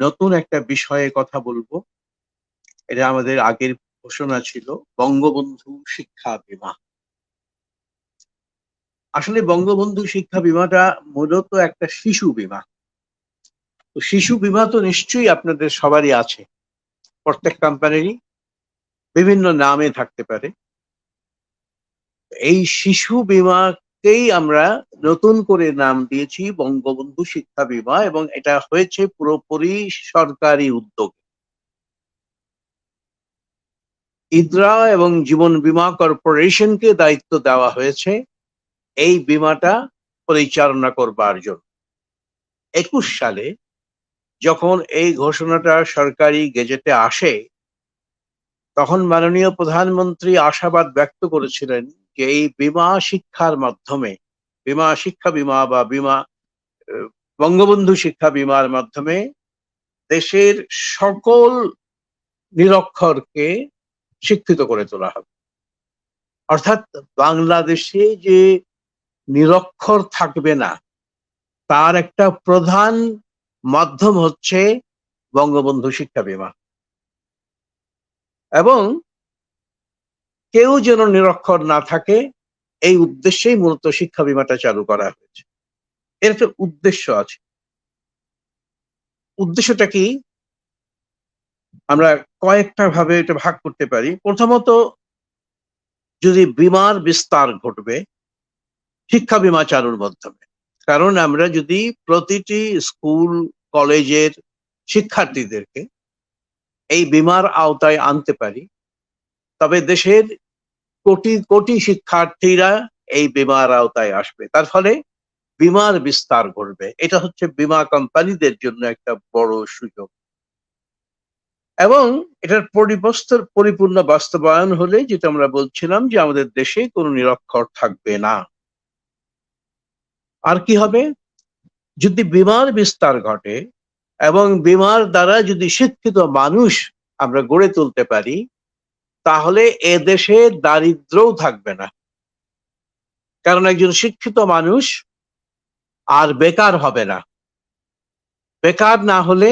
নতুন একটা বিষয়ে কথা বলব। এটা আমাদের আগের ঘোষণা ছিল, বঙ্গবন্ধু শিক্ষা বিমা। আসলে বঙ্গবন্ধু শিক্ষা বিমাটা মূলত একটা শিশু বিমা। তো শিশু বিমা তো নিশ্চয়ই আপনাদের সবারই আছে। প্রত্যেক কোম্পানিরই বিভিন্ন নামে থাকতে পারে। এই শিশু বিমাকেই আমরা নতুন করে নাম দিয়েছি বঙ্গবন্ধু শিক্ষা বিমা এবং এটা হয়েছে পুরোপুরি সরকারি উদ্যোগ। ইদ্রা এবং জীবন বীমা কর্পোরেশনকে দায়িত্ব দেওয়া হয়েছে এই বিমাটা পরিচালনা করবার জন্য। একুশ সালে যখন এই ঘোষণাটা সরকারি গেজেটে আসে, তখন মাননীয় প্রধানমন্ত্রী আশাবাদ ব্যক্ত করেছিলেন যে এই বিমা শিক্ষার মাধ্যমে, বিমা শিক্ষা বিমা বা বিমা বঙ্গবন্ধু শিক্ষা বিমার মাধ্যমে দেশের সকল নিরক্ষরকে শিক্ষিত করে তোলা হবে। অর্থাৎ বাংলাদেশে যে নিরক্ষর থাকবে না, তার একটা প্রধান মাধ্যম হচ্ছে বঙ্গবন্ধু শিক্ষা বিমা। এবং কেউ যেন নিরক্ষর না থাকে, এই উদ্দেশ্যেই মূলত শিক্ষা বিমাটা চালু করা হয়েছে। এর একটা উদ্দেশ্য আছে। উদ্দেশ্যটা কি? আমরা কয়েকটা ভাবে এটা ভাগ করতে পারি। প্রথমত, যদি বিমার বিস্তার ঘটবে, শিক্ষা বিমা চালুর মাধ্যমে। কারণ আমরা যদি প্রতিটি স্কুল, কলেজের শিক্ষার্থীদেরকে এই বিমার আওতায় আনতে পারি তবে দেশের কোটি কোটি শিক্ষার্থীরা এই বিমার আওতায় আসবে। তার ফলে বিমার বিস্তার ঘটবে। এটা হচ্ছে বিমা কোম্পানিদের জন্য একটা বড় সুযোগ। এবং এটার পরিবস্তর পরিপূর্ণ বাস্তবায়ন হলে যেটা আমরা বলছিলাম যে আমাদের দেশে কোনো নিরক্ষর থাকবে না। আর কি হবে? যদি বিমার বিস্তার ঘটে এবং বিমার দ্বারা যদি শিক্ষিত মানুষ আমরা গড়ে তুলতে পারি তাহলে এ দেশে দারিদ্রও থাকবে না। কারণ একজন শিক্ষিত মানুষ আর বেকার হবে না। বেকার না হলে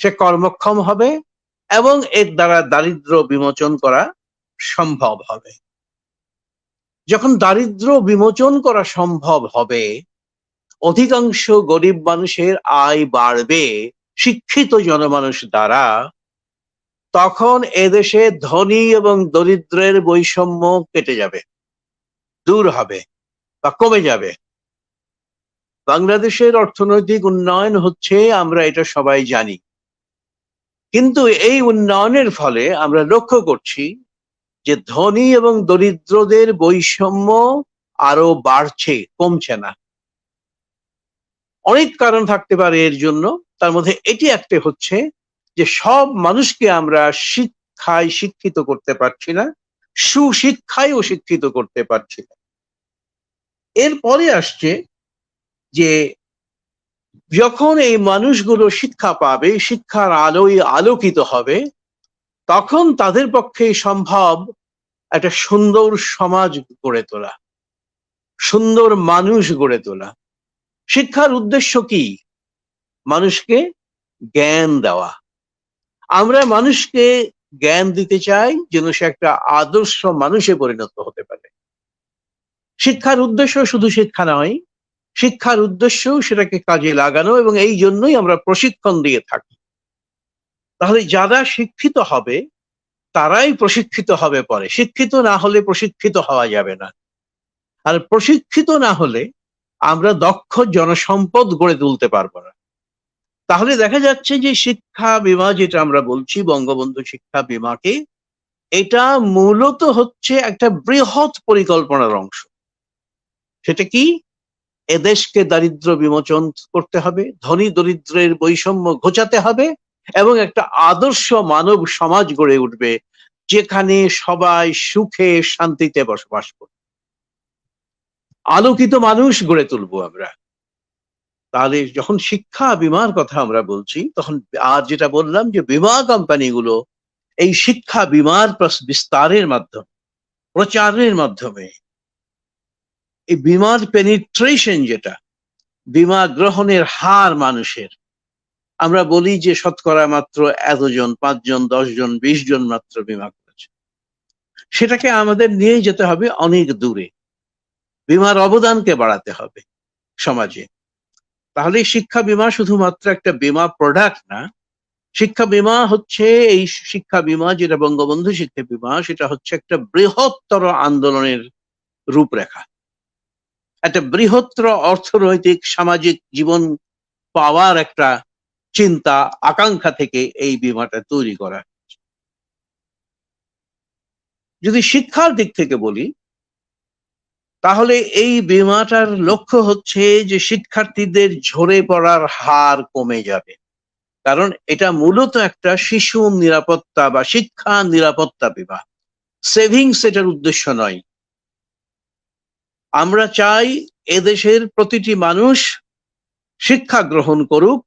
সে কর্মক্ষম হবে এবং এর দ্বারা দারিদ্র বিমোচন করা সম্ভব হবে। যখন দারিদ্র বিমোচন করা সম্ভব হবে, অধিকাংশ গরিব মানুষের আয় বাড়বে শিক্ষিত জনমানুষ দ্বারা তখন এদেশে ধনী এবং দরিদ্রের বৈষম্য কেটে যাবে, দূর হবে বা কমে যাবে। বাংলাদেশের অর্থনৈতিক উন্নয়ন হচ্ছে, আমরা এটা সবাই জানি। কিন্তু এই উন্নয়নের ফলে আমরা লক্ষ্য করছি যে ধনী এবং দরিদ্রদের বৈষম্য আরও বাড়ছে, কমছে না। অনেক কারণ থাকতে পারে এর জন্য, তার মধ্যে এটি একটা হচ্ছে যে সব মানুষকে আমরা শিক্ষায় শিক্ষিত করতে পারছি না, সুশিক্ষায়ও শিক্ষিত করতে পারছি না। এরপরে আসছে যে যখন এই মানুষগুলো শিক্ষা পাবে, শিক্ষার আলোয় আলোকিত হবে, তখন তাদের পক্ষে সম্ভব একটা সুন্দর সমাজ গড়ে তোলা, সুন্দর মানুষ গড়ে তোলা। শিক্ষার উদ্দেশ্য কি? মানুষকে জ্ঞান দেওয়া। আমরা মানুষকে জ্ঞান দিতে চাই যেন সে একটা আদর্শ মানুষে পরিণত হতে পারে। শিক্ষার উদ্দেশ্য শুধু শিক্ষা নয়, শিক্ষার উদ্দেশ্য সেটাকে কাজে লাগানো এবং এই জন্যই আমরা প্রশিক্ষণ দিয়ে থাকি। তাহলে যারা শিক্ষিত হবে, তারাই প্রশিক্ষিত হবে পরে। শিক্ষিত না হলে প্রশিক্ষিত হওয়া যাবে না। আর প্রশিক্ষিত না হলে আমরা দক্ষ জনসম্পদ গড়ে তুলতে পারব না। তাহলে দেখা যাচ্ছে যে শিক্ষা বিমা যেটা আমরা বলছি, বঙ্গবন্ধু শিক্ষা বিমাকে, এটা মূলত হচ্ছে একটা বৃহৎ পরিকল্পনার অংশ। সেটা কি? এদেশকে দারিদ্র বিমোচন করতে হবে, ধনী দরিদ্রের বৈষম্য ঘোচাতে হবে এবং একটা আদর্শ মানব সমাজ গড়ে উঠবে, যেখানে সবাই সুখে শান্তিতে বসবাস করবে। আলোকিত মানুষ গড়ে তুলবো আমরা। তাহলে যখন শিক্ষা বিমার কথা আমরা বলছি, তখন আর যেটা বললাম যে বিমা কোম্পানিগুলো এই শিক্ষা বিমার বিস্তারের মাধ্যমে, প্রচারের মাধ্যমে, এই বিমার পেনিট্রেশন যেটা, বিমা গ্রহণের হার মানুষের, আমরা বলি যে শতকরা মাত্র এতজন, পাঁচজন, দশজন বিশ জন মাত্র বিমা করেছে। সেটাকে আমাদের নিয়ে যেতে হবে অনেক দূরে। বিমার অবদানকে বাড়াতে হবে সমাজে। তাহলে শিক্ষা বিমা শুধুমাত্র একটা বিমা প্রোডাক্ট না। শিক্ষা বিমা হচ্ছে এই শিক্ষা বিমা, যেটা বঙ্গবন্ধু শিক্ষা বিমা, সেটা হচ্ছে একটা বৃহত্তর আন্দোলনের রূপরেখা। একটা বৃহত্তর অর্থনৈতিক, সামাজিক জীবন পাওয়ার একটা চিন্তা, আকাঙ্ক্ষা থেকে এই বিমাটা তৈরি করা যদি শিক্ষার দিক থেকে বলি তাহলে এই বিমাটার লক্ষ্য হচ্ছে যে শিক্ষার্থীদের ঝরে পড়ার হার কমে যাবে। কারণ এটা মূলত একটা শিশু নিরাপত্তা বা শিক্ষা নিরাপত্তা বিমা সেভিংস এটার উদ্দেশ্য নয়। আমরা চাই এদেশের প্রতিটি মানুষ শিক্ষা গ্রহণ করুক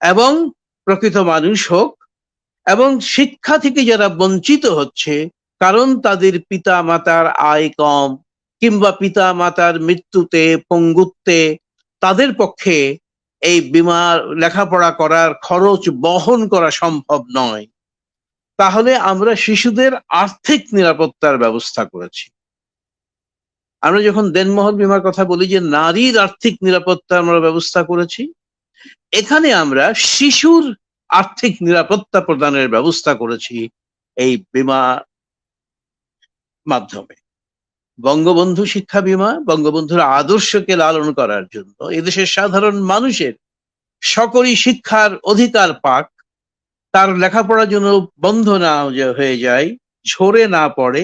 এবং প্রকৃত মানুষ হোক এবং শিক্ষা থেকে যারা বঞ্চিত হচ্ছে, কারণ তাদের পিতা মাতার আয় কম কিংবা পিতা মাতার মৃত্যুতে, পঙ্গুত্বে তাদের পক্ষে এই বিমা লেখাপড়া করার খরচ বহন করা সম্ভব নয়। তাহলে আমরা শিশুদের আর্থিক নিরাপত্তার ব্যবস্থা করেছি। আমরা যখন দেনমহল বিমার কথা বলি যে নারীর আর্থিক নিরাপত্তা আমরা ব্যবস্থা করেছি, এখানে আমরা শিশুর আর্থিক নিরাপত্তা প্রদানের ব্যবস্থা করেছি এই বিমা মাধ্যমে। বঙ্গবন্ধু শিক্ষা বিমা বঙ্গবন্ধুর আদর্শকে লালন করার জন্য এদেশের সাধারণ মানুষের সকলই শিক্ষার অধিকার পাক। তার লেখাপড়ার জন্য বন্ধ না হয়ে যায় ঝরে না পড়ে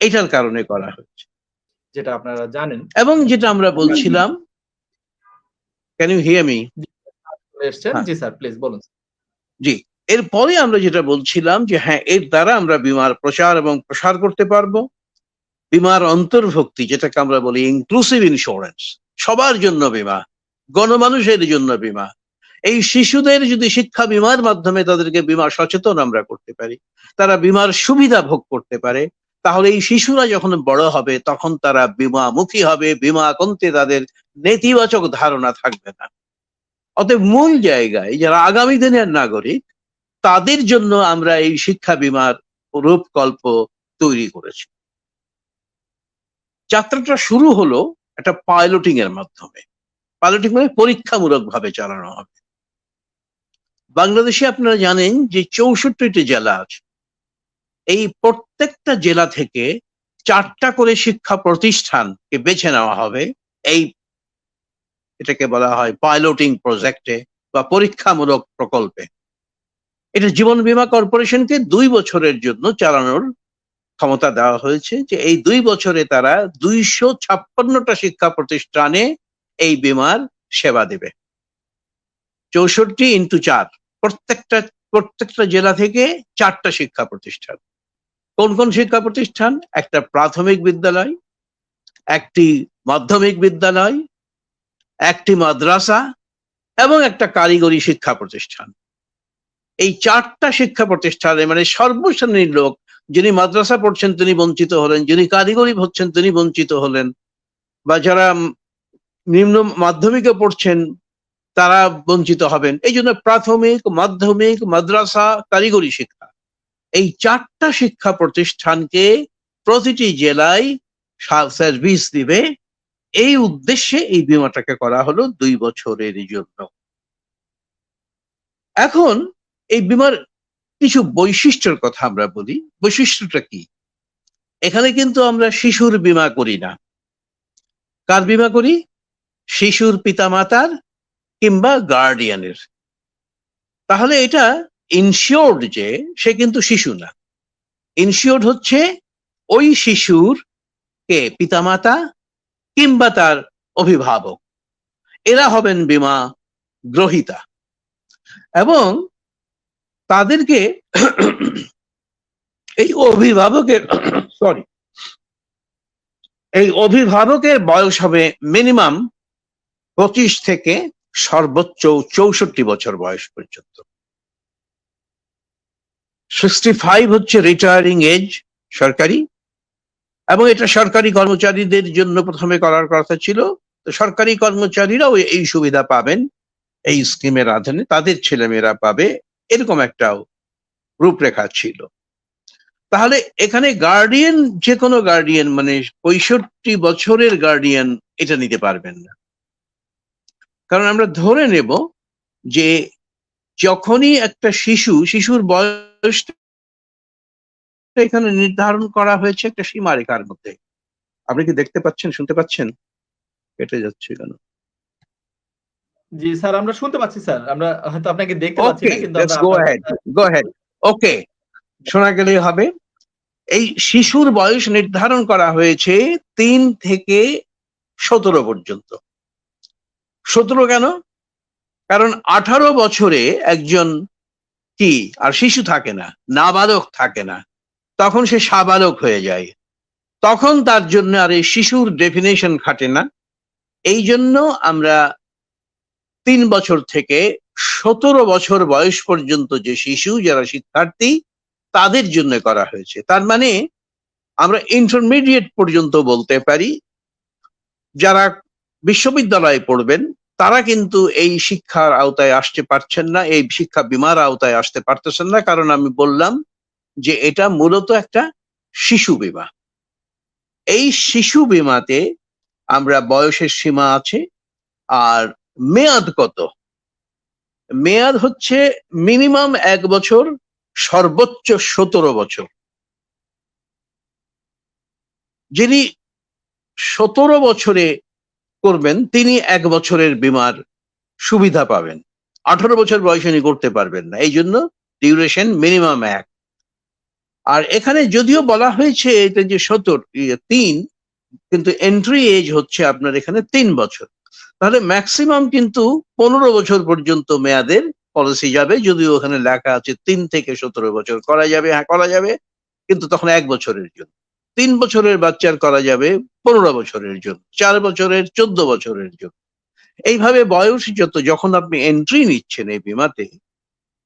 এটার কারণে করা হচ্ছে যেটা আপনারা জানেন। এবং যেটা আমরা বলছিলাম ক্যান ইউ হিয়ার মি। জি স্যার প্লিজ বলুন। জি এরপরে আমরা যেটা বলছিলাম যে হ্যাঁ এর দ্বারা আমরা বিমার প্রচার এবং প্রসার করতে পারব। বিমার অন্তর্ভুক্তি, যেটাকে আমরা বলি ইনক্লুসিভ ইন্স্যুরেন্স সবার জন্য বিমা, গণমানুষের জন্য বিমা। এই শিশুদের যদি শিক্ষা বিমার মাধ্যমে তাদেরকে বিমা সচেতন আমরা করতে পারি, তারা বিমার সুবিধা ভোগ করতে পারে, তাহলে এই শিশুরা যখন বড় হবে, তখন তারা বিমামুখী হবে, বিমা কমতে তাদের নেতিবাচক ধারণা থাকবে না। অতএব মূল জায়গায় যারা আগামী দিনের নাগরিক, তাদের জন্য আমরা এই শিক্ষা বিমার রূপকল্প তৈরি করেছি। যাত্রাটা শুরু হলো একটা পাইলটিং এর মাধ্যমে। পাইলটিং মানে পরীক্ষামূলক ভাবে চালানো হবে। বাংলাদেশে আপনারা জানেন যে চৌষট্টিটি জেলা আছে। এই প্রত্যেকটা জেলা থেকে চারটা করে শিক্ষা প্রতিষ্ঠানকে বেছে নেওয়া হবে। এই এটাকে বলা হয় পাইলটিং প্রজেক্টে বা পরীক্ষামূলক প্রকল্পে। এটা জীবন বীমা কর্পোরেশনকে দুই বছরের জন্য চালানোর ক্ষমতা দেওয়া হয়েছে যে এই দুই বছরে তারা দুইশো ছাপ্পান্নটা শিক্ষা প্রতিষ্ঠানে এই বিমার সেবা দেবে। চৌষট্টি ইন্টু চার, প্রত্যেকটা প্রত্যেকটা জেলা থেকে চারটা শিক্ষা প্রতিষ্ঠান। কোন কোন শিক্ষা প্রতিষ্ঠান? একটা প্রাথমিক বিদ্যালয়, একটি মাধ্যমিক বিদ্যালয়, একটি মাদ্রাসা এবং একটা কারিগরি শিক্ষা প্রতিষ্ঠান। এই চারটা শিক্ষা প্রতিষ্ঠানে মানে সর্বশ্রেণীর লোক যিনি মাদ্রাসা পড়ছেন তিনি বঞ্চিত হলেন, যিনি কারিগরি হচ্ছেন তিনি বঞ্চিত হলেন। বা যারা নিম্ন মাধ্যমিকে পড়ছেন, তারা বঞ্চিত হবেন। এই জন্য প্রাথমিক, মাধ্যমিক, মাদ্রাসা, কারিগরি শিক্ষা, এই চারটা শিক্ষা প্রতিষ্ঠানকে প্রতিটি জেলায় সার্ভিস দিবে। এই উদ্দেশ্যে এই বিমাটাকে করা হলো দুই বছরের জন্য। এখন এই বিমার কিছু বৈশিষ্ট্যের কথা আমরা বলি। বৈশিষ্ট্যটা কি? এখানে কিন্তু আমরা শিশুর বিমা করি না। কার বিমা করি? শিশুর পিতামাতার কিংবা গার্ডিয়ানের তাহলে এটা ইনশিওর্ড যে, সে কিন্তু শিশু না। ইনশিওর্ড হচ্ছে ওই শিশুর কে, পিতামাতা কিংবা তার অভিভাবক। এরা হবেন বিমা গ্রহিতা। এবং তাদেরকে এই অভিভাবকের সরি এই অভিভাবকের বয়স হবে মিনিমাম পঁচিশ থেকে সর্বোচ্চ চৌষট্টি বছর বয়স পর্যন্ত। সিক্সটি ফাইভ হচ্ছে রিটায়ারিং এজ সরকারি, এবং এটা সরকারি কর্মচারীদের জন্য প্রথমে করার কথা ছিল। তো সরকারি কর্মচারীরাও এই সুবিধা পাবেন, এই স্কিমের আধানে তাদের ছেলেমেয়েরা পাবে এরকম একটা রূপরেখা ছিল। তাহলে এখানে গার্ডিয়ান যে কোনো গার্ডিয়ান মানে পঁয়ষট্টি বছরের গার্ডিয়ান এটা নিতে পারবেন না। কারণ আমরা ধরে নেব যে যখনই একটা শিশু, শিশুর বয়স এখানে নির্ধারণ করা হয়েছে একটা সীমারেখার মধ্যে। আপনি কি দেখতে পাচ্ছেন, শুনতে পাচ্ছেন? কেটে যাচ্ছে কেন? জি স্যার আমরা শুনতে পাচ্ছি স্যার। আমরা হয়তো আপনাকে দেখতে পাচ্ছি না কিন্তু let's go ahead go ahead okay শোনা গেলেই হবে। এই শিশুর বয়স নির্ধারণ করা হয়েছে তিন থেকে সতেরো পর্যন্ত। সতেরো কেন? কারণ আঠারো বছরে একজন কি? আর শিশু থাকে না নাবালক থাকে না। তখন সে সাবালক হয়ে যায়। তখন তার জন্য আর এই শিশুর ডেফিনেশন খাটে না। এই জন্য আমরা তিন বছর থেকে সতেরো বছর বয়স পর্যন্ত যে শিশু, যারা শিক্ষার্থী, তাদের জন্য করা হয়েছে। তার মানে আমরা ইন্টারমিডিয়েট পর্যন্ত বলতে পারি, যারা বিশ্ববিদ্যালয়ে পড়বেন, তারা কিন্তু এই শিক্ষার আওতায় আসতে পারছেন না, এই শিক্ষা বিমার আওতায় আসতে পারতেছেন না, কারণ আমি বললাম যে এটা মূলত একটা শিশু বিমা। এই শিশু বিমাতে আমরা বয়সের সীমা আছে, আর মেয়াদ কত? মেয়াদ হচ্ছে মিনিমাম এক বছর, সর্বোচ্চ সতেরো বছর। যিনি সতেরো বছরে করবেন, তিনি এক বছরের বিমার সুবিধা পাবেন। আঠারো বছর বয়সে উনি করতে পারবেন না। এই জন্য ডিউরেশন মিনিমাম এক। আর এখানে যদিও বলা হয়েছে এটা যে সত্তর তিন, কিন্তু এন্ট্রি এজ হচ্ছে আপনার এখানে তিন বছর। তাহলে ম্যাক্সিমাম কিন্তু পনেরো বছর পর্যন্ত মেয়াদের পলিসি যাবে, যদিও ওখানে লেখা আছে তিন থেকে সতেরো বছর করা যাবে হ্যাঁ করা যাবে, কিন্তু তখন এক বছরের জন্য। তিন বছরের বাচ্চার করা যাবে পনেরো বছরের জন্য, চার বছরের, চোদ্দ বছরের জন্য। এইভাবে বয়স যত, যখন আপনি এন্ট্রি নিচ্ছেন এই বিমাতে,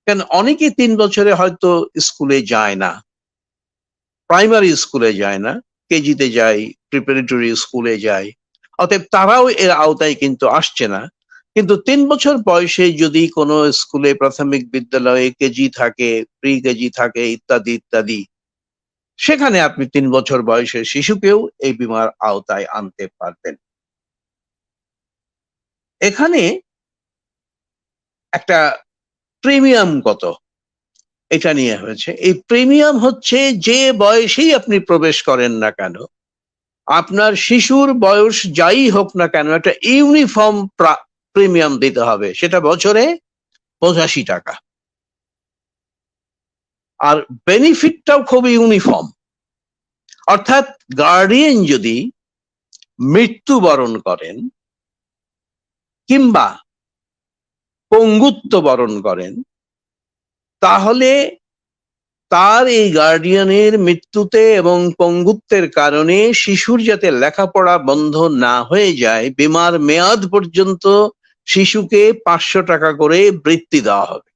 কেন অনেকে তিন বছরে হয়তো স্কুলে যায় না প্রাইমারি স্কুলে যায় না, কেজিতে যায় প্রিপারেটরি স্কুলে যায় অতএব তারাও এর আওতায় কিন্তু আসছে না। কিন্তু তিন বছর বয়সে যদি কোনো স্কুলে প্রাথমিক বিদ্যালয়ে কেজি থাকে প্রি কেজি থাকে, ইত্যাদি ইত্যাদি, সেখানে আপনি তিন বছর বয়সের শিশুকেও এই বিমার আওতায় আনতে পারবেন। এখানে একটা প্রিমিয়াম কত? এটা নিয়ে হয়েছে। এই প্রিমিয়াম হচ্ছে যে বয়সেই আপনি প্রবেশ করেন না কেন আপনার শিশুর বয়স যাই হোক না কেন, একটা ইউনিফর্ম প্রিমিয়াম দিতে হবে। সেটা বছরে পঁচাশি টাকা। আর বেনিফিটটাও খুব ইউনিফর্ম অর্থাৎ গার্ডিয়ান যদি মৃত্যুবরণ করেন, কিংবা পঙ্গুত্ব বরণ করেন, তাহলে তার এই গার্ডিয়ানের মৃত্যুতে এবং পঙ্গুত্বের কারণে শিশুর যাতে লেখাপড়া বন্ধ না হয়ে যায়, বিমার মেয়াদ পর্যন্ত শিশুকে পাঁচশো টাকা করে বৃত্তি দেওয়া হবে।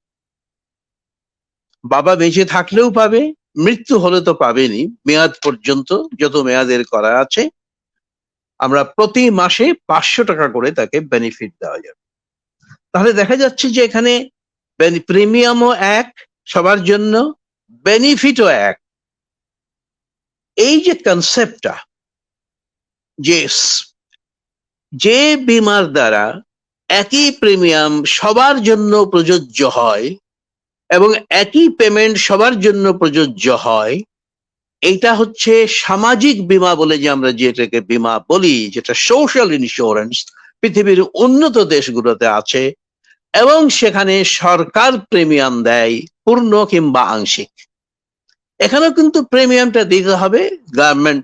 বাবা বেঁচে থাকলেও পাবে, মৃত্যু হলে তো পাবেনি মেয়াদ পর্যন্ত যত মেয়াদের করা আছে, আমরা প্রতি মাসে পাঁচশো টাকা করে তাকে বেনিফিট দেওয়া যাবে। তাহলে দেখা যাচ্ছে যে এখানে প্রিমিয়ামও এক সবার জন্য বেনিফিটও এক এই যে কনসেপ্টটা যে যে বিমার দ্বারা একই প্রিমিয়াম সবার জন্য প্রযোজ্য হয় এবং একই পেমেন্ট সবার জন্য প্রযোজ্য হয়, এটা হচ্ছে সামাজিক বিমা বলে যে আমরা যেটাকে বিমা বলি, যেটা সোশ্যাল ইন্স্যুরেন্স পৃথিবীর উন্নত দেশগুলোতে আছে এবং সেখানে সরকার প্রিমিয়াম দেয় পূর্ণ কিংবা আংশিক। এখানেও কিন্তু প্রিমিয়ামটা দিতে হবে গার্মেন্ট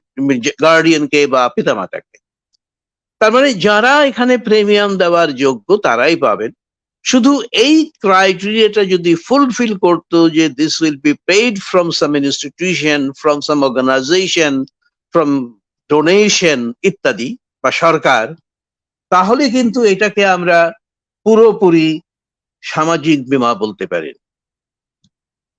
গার্ডিয়ানকে বা পিতামাতাকে। তার মানে যারা এখানে প্রিমিয়াম দেওয়ার যোগ্য তারাই পাবেন। শুধু এই ক্রাইটেরিয়াটা যদি ফুলফিল করতো যে this will be paid from some institution from some organisation from donation ইত্যাদি বা সরকার, তাহলে কিন্তু এটাকে আমরা পুরোপুরি সামাজিক বিমা বলতে পারি।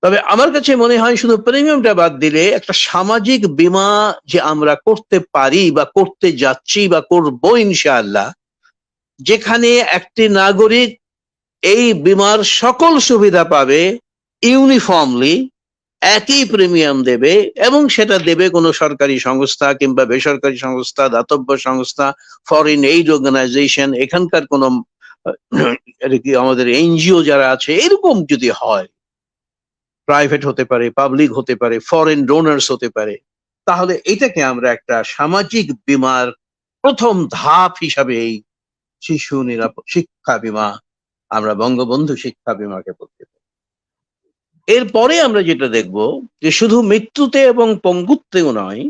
তবে আমার কাছে মনে হয় শুধু প্রিমিয়ামটা বাদ দিলে একটা সামাজিক বিমা যে আমরা করতে পারি বা করতে যাচ্ছি বা করব ইনশাআল্লাহ, যেখানে একটি নাগরিক এই বিমার সকল সুবিধা পাবে, ইউনিফর্মলি একই প্রিমিয়াম দেবে এবং সেটা দেবে কোনো সরকারি সংস্থা কিংবা বেসরকারি সংস্থা, দাতব্য সংস্থা ফরেন এইড অর্গানাইজেশন এখানকার কোনো আমাদের এনজিও যারা আছে, এরকম যদি হয় প্রাইভেট হতে পারে পাবলিক হতে পারে ফরেন ডোনার্স হতে পারে, তাহলে এটাকে আমরা একটা সামাজিক বিমার প্রথম ধাপ হিসাবে এই শিশু নিরাপদ শিক্ষা বিমা, আমরা বঙ্গবন্ধু শিক্ষা বিমাকে বলতে পারি। এরপরে আমরা যেটা দেখব যে শুধু মৃত্যুতে এবং পঙ্গুত্বেও নয়,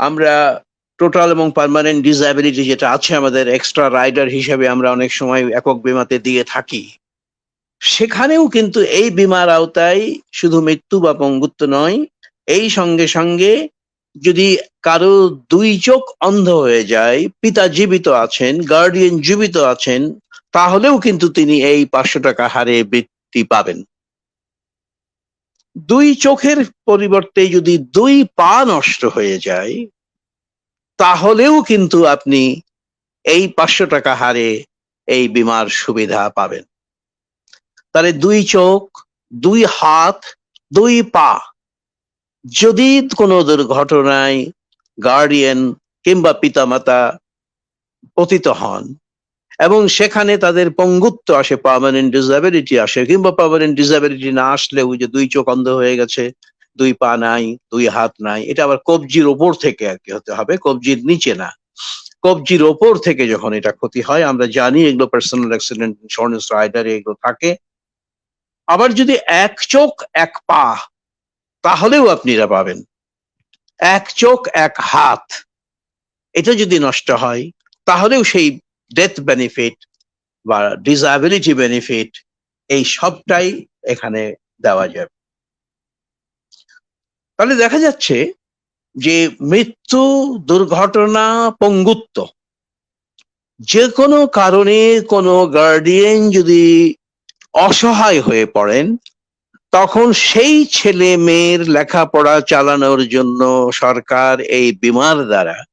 আমরা টোটাল এবং পার্মানেন্ট ডিসএবিলিটি যেটা আছে আমাদের এক্সট্রা রাইডার হিসেবে আমরা অনেক সময় একক বিমাতে দিয়ে থাকি। সেখানেও কিন্তু এই বিমার আওতায় শুধু মৃত্যু বা পঙ্গুত্ব নয়, এই সঙ্গে সঙ্গে যদি কারও দুই চোখ অন্ধ হয়ে যায়, পিতা জীবিত আছেন গার্ডিয়ান জীবিত আছেন, তাহলেও কিন্তু তিনি এই পাঁচশো টাকা হারে বৃত্তি পাবেন। দুই চোখের পরিবর্তে যদি দুই পা নষ্ট হয়ে যায়, তাহলেও কিন্তু আপনি এই পাঁচশো টাকা হারে এই বিমার সুবিধা পাবেন। তাহলে দুই চোখ, দুই হাত, দুই পা। যদি কোনো দুর্ঘটনায় গার্ডিয়ান কিংবা পিতামাতা পতিত হন এবং সেখানে তাদের পঙ্গুত্ব আসে পার্মানেন্ট ডিসএবিলিটি আসে কিংবা পার্মানেন্ট ডিসএবিলিটি না আসলেও যে দুই চোখ অন্ধ হয়ে গেছে, দুই পা নাই, দুই হাত নাই, এটা আবার কবজির ওপর থেকে আর কি হতে হবে, কবজির নিচে না। কবজির ওপর থেকে যখন এটা ক্ষতি হয়, আমরা জানি এগুলো পার্সোনাল অ্যাক্সিডেন্ট ইন্স্যুরেন্স রাইডারে এগুলো থাকে আবার যদি এক চোখ, এক পা, তাহলেও আপনি এটা পাবেন। এক চোখ, এক হাত, এটা যদি নষ্ট হয়, তাহলেও সেই ডেথ বেনিফিট বা ডিসএবিলিটি বেনিফিট এই সবটাই এখানে দেওয়া যাবে। তাহলে দেখা যাচ্ছে যে মৃত্যু, দুর্ঘটনা, পঙ্গুত্ব যে কোনো কারণে কোনো গার্ডিয়ান যদি অসহায় হয়ে পড়েন। তখন সেই ছেলে মেয়ের লেখাপড়া চালানোর জন্য সরকার এই বিমার দ্বারা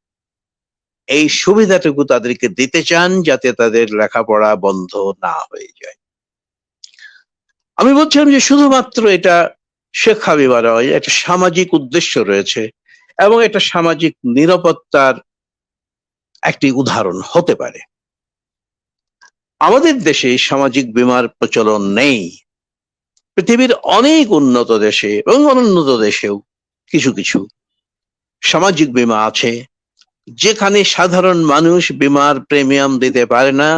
এই সুবিধাটুকু তাদেরকে দিতে চান যাতে তাদের লেখাপড়া বন্ধ না হয়ে যায়। আমি বলছিলাম যে শুধুমাত্র এটা শিক্ষা বিমা একটা সামাজিক উদ্দেশ্য রয়েছে এবং এটা সামাজিক নিরাপত্তার একটি উদাহরণ হতে পারে। আমাদের দেশে সামাজিক বিমার প্রচলন নেই। পৃথিবীর অনেক উন্নত দেশে এবং অনুন্নত দেশেও কিছু কিছু সামাজিক বিমা আছে। যেখানে সাধারণ মানুষ বিমার প্রিমিয়াম দিতে পারে না,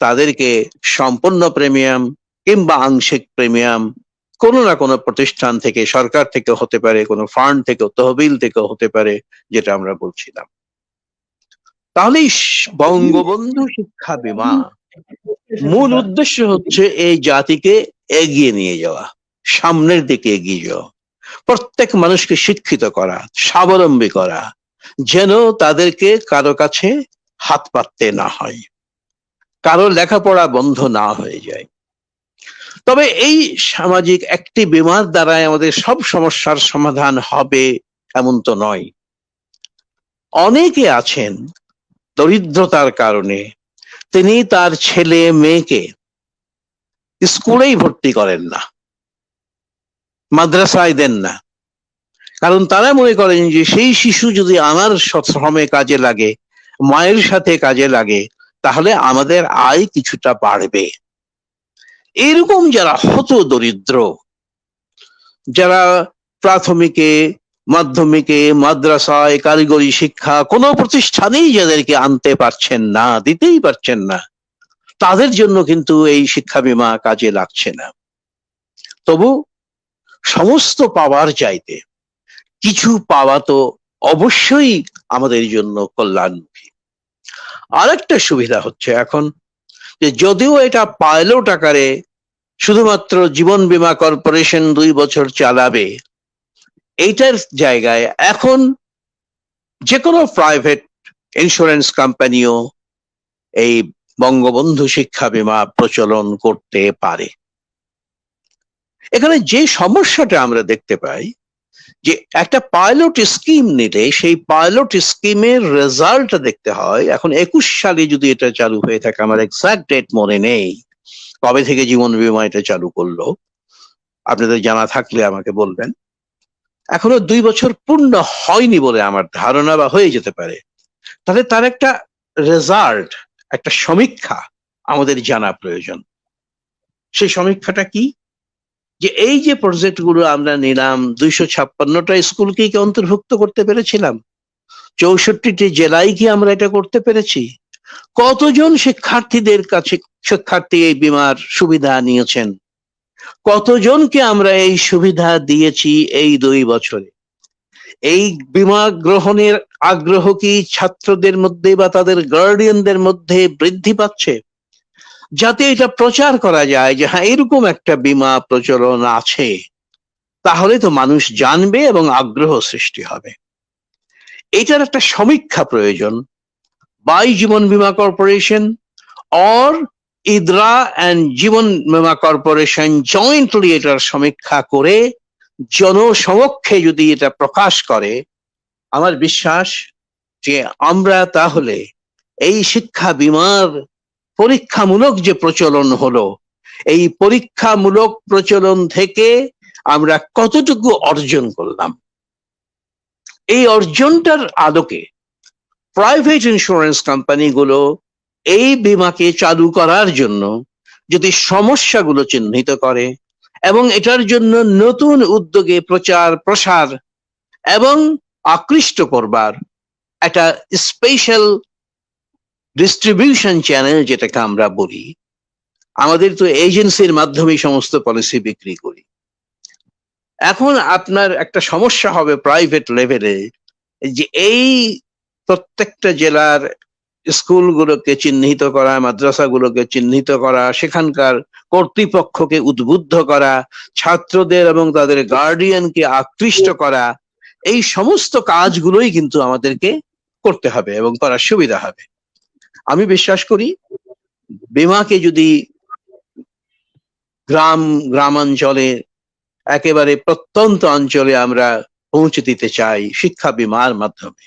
তাদেরকে সম্পূর্ণ প্রিমিয়াম কিংবা আংশিক প্রিমিয়াম কোনো না কোনো প্রতিষ্ঠান থেকে, সরকার থেকে হতে পারে, কোনো ফান্ড থেকে, তহবিল থেকে হতে পারে, যেটা আমরা বলছিলাম। তাহলে বঙ্গবন্ধু শিক্ষা বিমা মূল উদ্দেশ্য হচ্ছে এই জাতিকে এগিয়ে নিয়ে যাওয়া, সামনের দিকে এগিয়ে যাওয়া। প্রত্যেক মানুষকে শিক্ষিত করা, স্বাবলম্বী করা, যেন তাদেরকে কারও কাছে হাত পাততে না হয়, কারও লেখাপড়া বন্ধ না হয়ে যায়। তবে এই সামাজিক একটি বিমার দ্বারাই আমাদের সব সমস্যার সমাধান হবে এমন তো নয়। অনেকে আছেন দরিদ্রতার কারণে তিনি তার ছেলে মেয়েকে স্কুলেই ভর্তি করেন না। মাদ্রাসায় দেন না। কারণ তারা মনে করেন যে সেই শিশু যদি আমার শ্রমে কাজে লাগে, মায়ের সাথে কাজে লাগে, তাহলে আমাদের আয় কিছুটা বাড়বে। এরকম যারা হত দরিদ্র যারা প্রাথমিকে মাধ্যমিকে, মাদ্রাসায় কারিগরি শিক্ষা কোনো প্রতিষ্ঠানেই যাদেরকে আনতে পারছেন না, দিতেই পারছেন না। তাদের জন্য কিন্তু এই শিক্ষা বিমা কাজে লাগছে না। তবু সমস্ত পাওয়ার চাইতে কিছু পাওয়া তো অবশ্যই আমাদের জন্য কল্যাণমুখী। আরেকটা সুবিধা হচ্ছে এখন যে যদিও এটা পাইলট আকারে শুধুমাত্র জীবন বীমা কর্পোরেশন দুই বছর চালাবে এইটার জায়গায় এখন যে কোনো প্রাইভেট ইন্স্যুরেন্স কোম্পানিও এই বঙ্গবন্ধু শিক্ষা বীমা প্রচলন করতে পারে। এখানে যে সমস্যাটা আমরা দেখতে পাই, যে একটা পাইলট স্কিম নিলে সেই পাইলট স্কিমের রেজাল্ট দেখতে হয়, এখন একুশ সালে যদি এটা চালু হয়ে থাকে, আমার এক্সাক্ট ডেট মনে নেই, কবে থেকে জীবন বীমা এটা চালু করল, আপনাদের জানা থাকলে আমাকে বলবেন। এখনও দুই বছর পূর্ণ হয়নি বলে আমার ধারণা বা হয়ে যেতে পারে। তাহলে তার একটা রেজাল্ট একটা সমীক্ষা আমাদের জানা প্রয়োজন। সেই সমীক্ষাটা কি? যে এই যে প্রজেক্টগুলো আমরা নিলাম, দুইশো ছাপ্পান্নটা স্কুলকে কি অন্তর্ভুক্ত করতে পেরেছিলাম? চৌষট্টিটি জেলায় কি আমরা এটা করতে পেরেছি? কতজন শিক্ষার্থীদের কাছে শিক্ষার্থী এই বিমার সুবিধা নিয়েছেন? কতজনকে আমরা এই সুবিধা দিয়েছি এই দুই বছরে? এই বিমা গ্রহণের আগ্রহ কি ছাত্রদের মধ্যে বা তাদের গার্ডিয়ানদের মধ্যে বৃদ্ধি পাচ্ছে? যাতে এটা প্রচার করা যায় যে হ্যাঁ এরকম একটা বিমা প্রচলন আছে, তাহলে তো মানুষ জানবে এবং আগ্রহ সৃষ্টি হবে। এটার একটা সমীক্ষা প্রয়োজন। By Jeevan Bima corporation or ইদরা and Jeevan Bima corporation jointly এটার সমীক্ষা করে জনসমক্ষে যদি এটা প্রকাশ করে, আমার বিশ্বাস যে আমরা তাহলে এই শিক্ষা বিমার পরীক্ষামূলক যে প্রচলন হলো, এই পরীক্ষামূলক প্রচলন থেকে আমরা কতটুকু অর্জন করলাম? এই অর্জনটার আলোকে প্রাইভেট ইন্স্যুরেন্স কোম্পানিগুলো এই বিমাকে চালু করার জন্য যদি সমস্যাগুলো চিহ্নিত করে এবং এটার জন্য নতুন উদ্যোগে প্রচার, প্রসার এবং আকৃষ্ট করবার একটা স্পেশাল ডিস্ট্রিবিউশন চ্যানেল যেটাকে আমরা বলি, আমাদের তো এজেন্সির মাধ্যমে সমস্ত পলিসি বিক্রি করি। এখন আপনার একটা সমস্যা হবে প্রাইভেট লেভেলে যে এই প্রত্যেকটা জেলার স্কুলগুলোকে চিহ্নিত করা, মাদ্রাসাগুলোকে চিহ্নিত করা, সেখানকার কর্তৃপক্ষকে উদ্বুদ্ধ করা, ছাত্রদের এবং তাদের গার্ডিয়ানকে আকৃষ্ট করা, এই সমস্ত কাজগুলোই কিন্তু আমাদেরকে করতে হবে এবং করার সুবিধা হবে। আমি বিশ্বাস করি, বিমাকে যদি গ্রাম, গ্রামাঞ্চলে, একেবারে প্রত্যন্ত অঞ্চলে আমরা পৌঁছে দিতে চাই শিক্ষা বিমার মাধ্যমে।